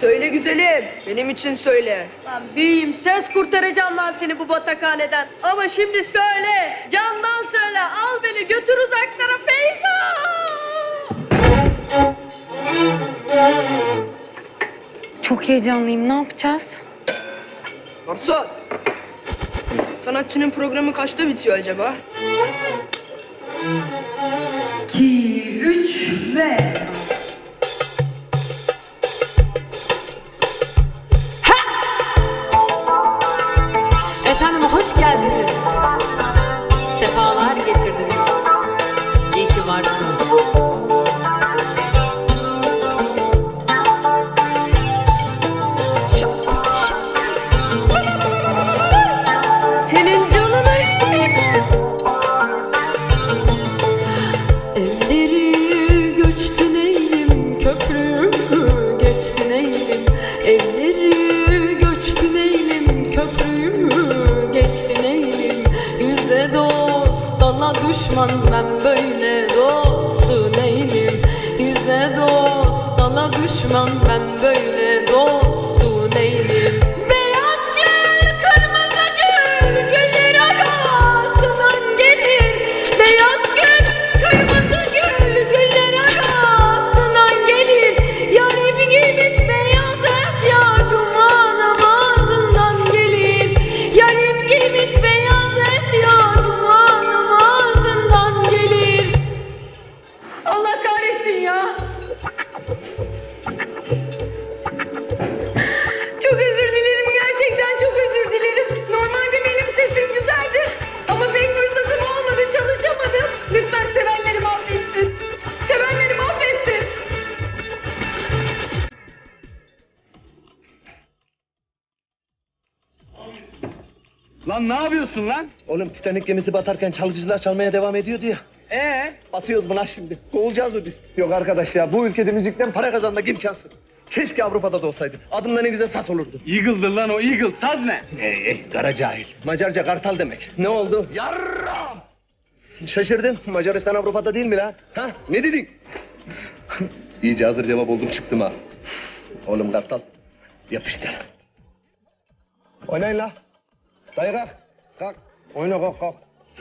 Söyle güzelim. Benim için söyle. Lan büyüğüm söz kurtaracağım lan seni bu batakhaneden. Ama şimdi söyle. Candan söyle. Al beni götür uzaklara Feyza. Çok heyecanlıyım. Ne yapacağız? Garson. Sanatçının programı kaçta bitiyor acaba? İki, üç ve... getirdiniz. İyi ki varsınız. Dost, dala düşman ben böyle dostu neylim. Yüze dost, dala düşman ben böyle dostu Lan ne yapıyorsun lan? Oğlum Titanic gemisi batarken çalgıcılar çalmaya devam ediyordu ya. Ee? Atıyoruz buna şimdi. Kovulacağız mı biz? Yok arkadaş ya bu ülkede müzikten para kazanmak imkansız. Keşke Avrupa'da da olsaydım. Adımda ne güzel sas olurdu. Eagle'dır lan o Eagle. Saz ne? Ey ey kara cahil. Macarca kartal demek. Ne oldu? Yarram! Şaşırdın. Macaristan Avrupa'da değil mi lan? Ha? Ne dedin? İyice hazır cevap oldum çıktım ha. Oğlum kartal. Yapıştır. Oynayın la. Дайғақ, қақ ойнақоқ қақ